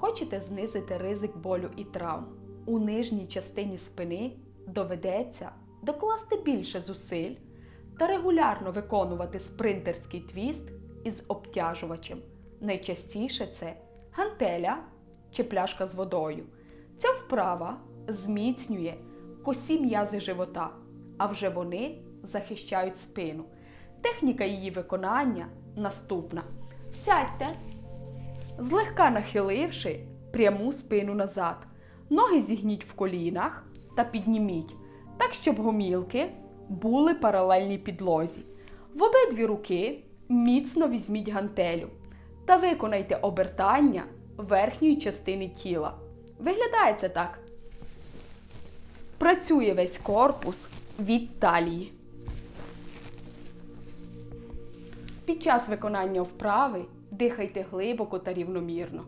Хочете знизити ризик болю і травм? У нижній частині спини доведеться докласти більше зусиль та регулярно виконувати спринтерський твіст із обтяжувачем. Найчастіше це гантеля чи пляшка з водою. Ця вправа зміцнює косі м'язи живота, а вже вони захищають спину. Техніка її виконання наступна. Сядьте, злегка нахиливши пряму спину назад. Ноги зігніть в колінах та підніміть, так, щоб гомілки були паралельні підлозі. В обидві руки міцно візьміть гантелю та виконайте обертання верхньої частини тіла. Виглядає це так. Працює весь корпус від талії. Під час виконання вправи дихайте глибоко та рівномірно.